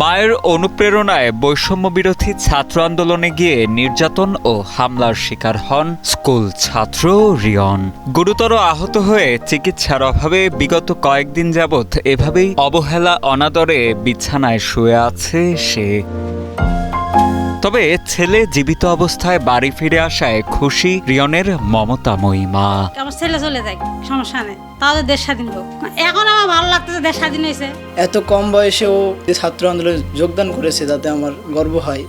মায়ের অনুপ্রেরণায় বৈষম্য বিরোধী ছাত্র আন্দোলনে গিয়ে নির্যাতন ও হামলার শিকার হন স্কুল ছাত্র রিয়ন। গুরুতর আহত হয়ে চিকিৎসার অভাবে বিগত কয়েকদিন যাবৎ এভাবেই অবহেলা অনাদরে বিছানায় শুয়ে আছে সে। তবে ছেলে জীবিত অবস্থায় বাড়ি ফিরে আসায় খুশি রিয়নের মমতাময়ী মা। আমার ছেলে চলে যায় সমস্যা নেই। তাহলে দেশ স্বাধীন হোক। এখন আমার ভালো লাগতেছে দেশ স্বাধীন হয়েছে। এত কম বয়সেও ছাত্র আন্দোলনে যোগদান করেছে তাতে আমার গর্ব হয়।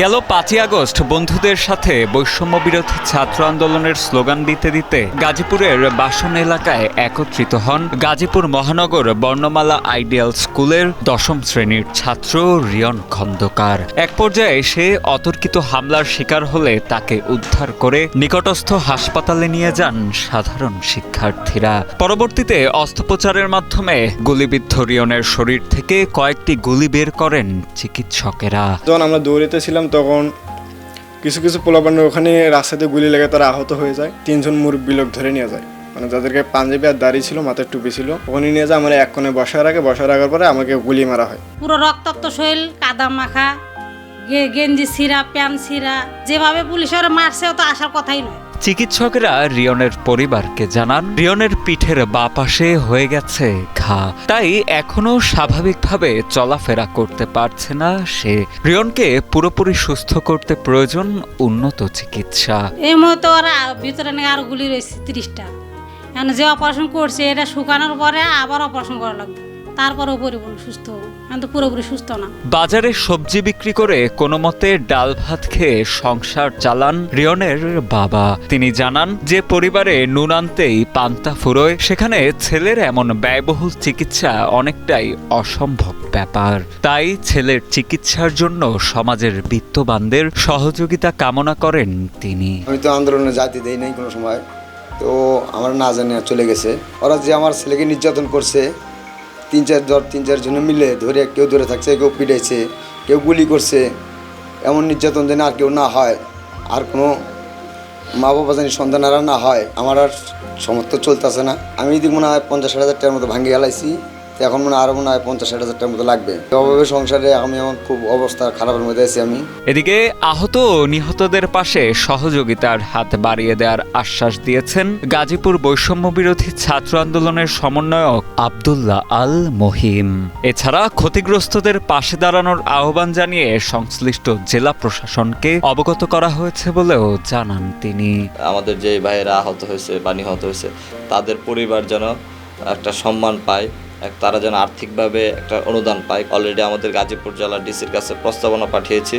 গেল পাঁচই আগস্ট বন্ধুদের সাথে বৈষম্য বিরোধী ছাত্র আন্দোলনের স্লোগান দিতে দিতে গাজীপুরের বাসন এলাকায় একত্রিত হন গাজীপুর মহানগর বর্ণমালা আইডিয়াল স্কুলের দশম শ্রেণির ছাত্র রিয়ন খন্দকার। এক পর্যায়ে সে অতর্কিত হামলার শিকার হলে তাকে উদ্ধার করে নিকটস্থ হাসপাতালে নিয়ে যান সাধারণ শিক্ষার্থীরা। পরবর্তীতে অস্ত্রোপচারের মাধ্যমে গুলিবিদ্ধ রিয়নের শরীর থেকে কয়েকটি গুলি বের করেন চিকিৎসকেরা। যখন আমরা দৌড়েতে ছিলাম তখন কিছু কিছু পোলাপান্ডের ওখানে রাস্তাতে গুলি লেগে তারা আহত হয়ে যায়। তিনজন মুরব্বী লোক ধরে নিয়ে যায়। মানে যাদেরকে পাঞ্জাবি আর দাড়ি ছিল মাথার টুপি ছিল ওখানে নিয়ে যায় আমার এক কোণে বসার আগে বসার আগার পরে আমাকে গুলি মারা হয়। পুরো রক্তাক্ত শরীর কাদা মাখা গেঞ্জি ছিঁড়া প্যান্ট ছিঁড়া যেভাবে পুলিশের মারছে ও তো আসার কথাই নয়। চিকিৎসকেরা রিয়নের পরিবারকে জানান রিয়নের পিঠের বা পাশে হয়ে গেছে ঘা। তাই এখনও স্বাভাবিকভাবে চলাফেরা করতে পারছে না সে। রিয়নকে পুরোপুরি সুস্থ করতে প্রয়োজন উন্নত চিকিৎসা। এই মুহূর্তে ওরা ভিতরে নাকি আরও গুলি রয়েছে তিরিশটা। এখন যে অপারেশন করছে এটা শুকানোর পরে আবার অপারেশন করা লাগবে। তারপরেও পরিপূর্ণ সুস্থ। তো পুরোপুরি সুস্থ না। বাজারে সবজি বিক্রি করে কোনো মতে ডাল ভাত খেয়ে সংসার চালান রিয়নের বাবা। তিনি জানান যে পরিবারে নুন আনতেই পান্তা ফুরোয় সেখানে ছেলের এমন ব্যয়বহুল চিকিৎসা অনেকটাই অসম্ভব ব্যাপার। তাই ছেলের চিকিৎসার জন্য সমাজের বিত্তবানদের সহযোগিতা কামনা করেন তিনি। আমি তো আন্দোলনে জাতি দেই নাই কোনো সময় তো আমার না জানে চলে গেছে। ওরা যে আমার ছেলেকে নির্যাতন করছে তিন চার ধর তিন চারজনে মিলে ধরে কেউ ধরে থাকছে, কেউ পিটাইছে, কেউ গুলি করছে। এমন নির্যাতন যেন আর কেউ না হয়। আর কোনো মা বাবা জানি সন্তানারা না হয়। আমার আর সমর্থ চলতেছে না। আমি যদি মনে হয় পঞ্চাশ হাজার টাকার মতো ভাঙিয়ে গেলাইছি এখন মনে আরও মনে হয় পঞ্চাশ ষাট হাজার টাকার মতো লাগবে। অভাবে সংসারে আমি এখন খুব অবস্থা খারাপের মধ্যে আছি আমি। এদিকে আহত নিহতদের পাশে সহযোগিতার হাত বাড়িয়ে দেওয়ার আশ্বাস দিয়েছেন গাজীপুর বৈষম্য বিরোধী ছাত্র আন্দোলনের সমন্বয়ক আবদুল্লাহ আল মহিম। এছাড়া ক্ষতিগ্রস্তদের পাশে দাঁড়ানোর আহ্বান জানিয়ে সংশ্লিষ্ট জেলা প্রশাসনকে অবগত করা হয়েছে বলেও জানান তিনি। আমাদের যে ভাইয়েরা আহত হয়েছে বা নিহত হয়েছে তাদের পরিবার যেন একটা সম্মান পায়। তারা যেন আর্থিকভাবে একটা অনুদান পায়। অলরেডি আমাদের গাজীপুর জেলা ডিসির কাছে প্রস্তাবনা পাঠিয়েছি।